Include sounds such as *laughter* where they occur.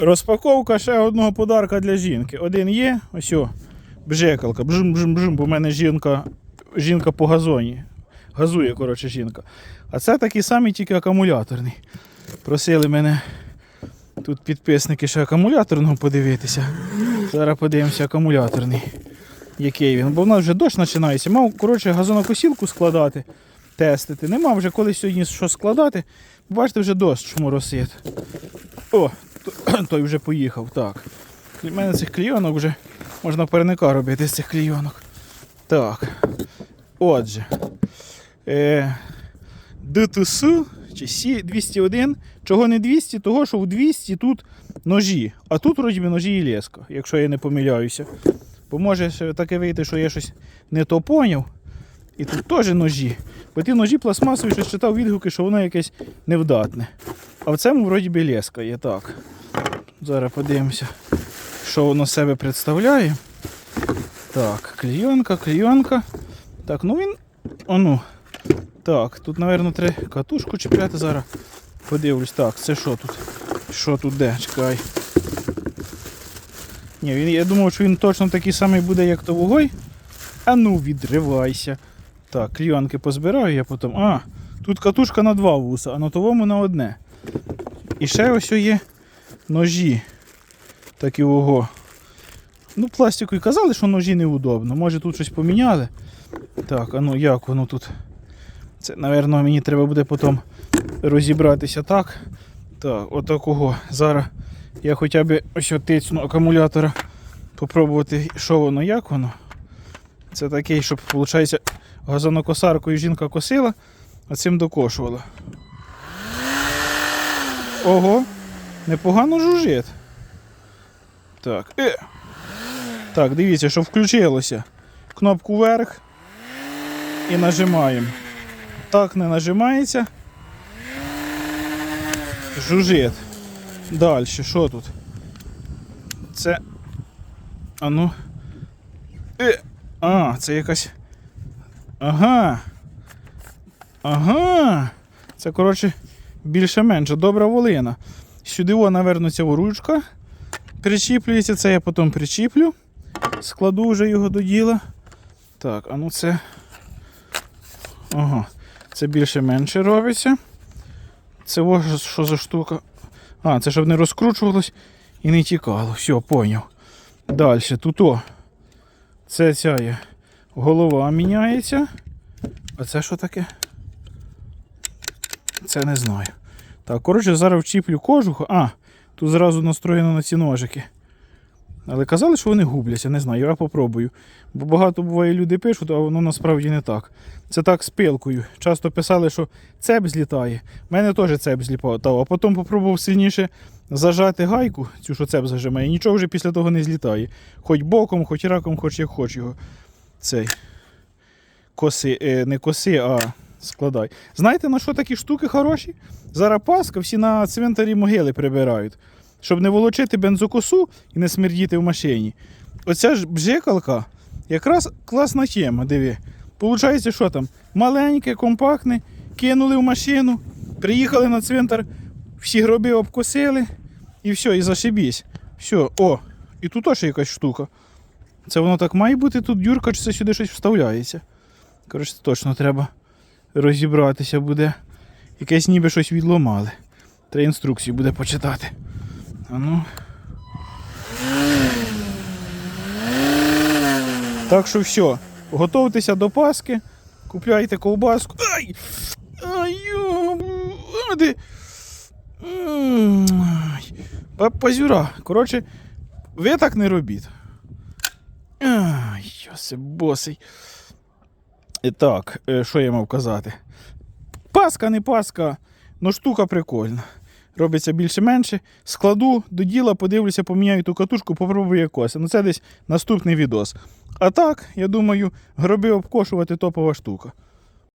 Розпаковка ще одного подарка для жінки. Один є, ось о, бжекалка. Бжим, бжим, бжим, бо в мене жінка, жінка по газоні. Газує, коротше, жінка. А це такий самий, тільки акумуляторний. Просили мене тут підписники ще акумуляторного подивитися. Зараз подивимося акумуляторний. Який він. Бо в нас вже дощ починається. Мав, коротше, газонокосілку складати, тестити. Нема вже коли сьогодні що складати. Бачите, вже дощ моросить. О, то- *clears throat* той вже поїхав. Так. У мене цих клійонок вже можна переника робити з цих клійонок. Так. Отже. Е, ДТС чи Сі 201. Чого не 200? Того, що в 200 тут ножі. А тут вроді ножі і леска, якщо я не помиляюся. Бо може таке вийти, що я щось не то поняв. І тут теж ножі. Бо ті ножі пластмасові, щось читав відгуки, що воно якесь невдатне. А в цьому вроді би леска є так. Зараз подивимося, що воно себе представляє. Так, клейонка, клейонка. Так, ну він. Ону. Так, тут, мабуть, треба катушку чіпляти зараз. Подивлюсь, так, це що тут? Що тут де? Чекай. Ні, він, я думав, що він точно такий самий буде, як то вугой. А ну, відривайся. Так, кліонки позбираю я потім. А, тут катушка на два вуса, а на тому на одне. І ще ось є ножі. Такі ого. Ну, пластикові казали, що ножі неудобно. Може тут щось поміняли. Так, а ну як воно тут? Це, напевно, мені треба буде потім розібратися так. Так, отакого. Зараз я хоча б ось тицну акумулятора попробувати, що воно, як воно. Це такий, щоб, виходить, газонокосаркою жінка косила, а цим докошувала. Ого, непогано жужжить. Так. Е. Так, дивіться, що включилося. Кнопку вверх і нажимаємо. Так не нажимається. Жужжить. Далі, що тут? Це. А ну. Е. А, це якась. Ага. Ага. Це, коротше, більше-менше. Добра волина. Сюди, о, наверно, ця ручка причіплюється, це я потім причіплю. Складу вже його до діла. Так, а ну це. Ага. Це більше-менше робиться. Це ось що за штука. А, це щоб не розкручувалось і не тікало. Все, поняв. Далі, тут о. Це ця. Голова міняється. А це що таке? Це не знаю. Так, коротше, зараз вчіплю кожух. А, тут зразу настроєно на ці ножики. Але казали, що вони губляться, не знаю, я попробую. Бо багато буває люди пишуть, а воно насправді не так. Це так з пилкою. Часто писали, що цеп злітає. У мене теж цеп злітав, а потім попробував сильніше зажати гайку, цю що цеп зажимає, і нічого вже після того не злітає. Хоч боком, хоч раком, хоч як хоч його. Цей. Коси, е, не коси, а складай. Знаєте, на що такі штуки хороші? Зараз Пасха, всі на цвинтарі могили прибирають. Щоб не волочити бензокосу і не смердіти в машині. Оця ж бжикалка якраз класна тема, диви. Получається, що там? Маленьке, компактне, кинули в машину, приїхали на цвинтар, всі гроби обкосили і все, і зашибісь. Все, о, і тут теж якась штука. Це воно так має бути, тут дюрка, чи це сюди щось вставляється. Коротше, точно треба розібратися буде. Якесь ніби щось відломали. Треба інструкцію буде почитати. А ну. Так що все, готуйтеся до Паски, купляйте ковбаску. Ай! Ай! Па- Пазюра. Коротше, ви так не робіть. Ай, йосе босий. Так, е, що я мав казати? Паска, не паска, ну штука прикольна. Робиться більше-менше. Складу до діла, подивлюся, поміняю ту катушку, попробую якось. Ну це десь наступний відос. А так, я думаю, гроби обкошувати топова штука.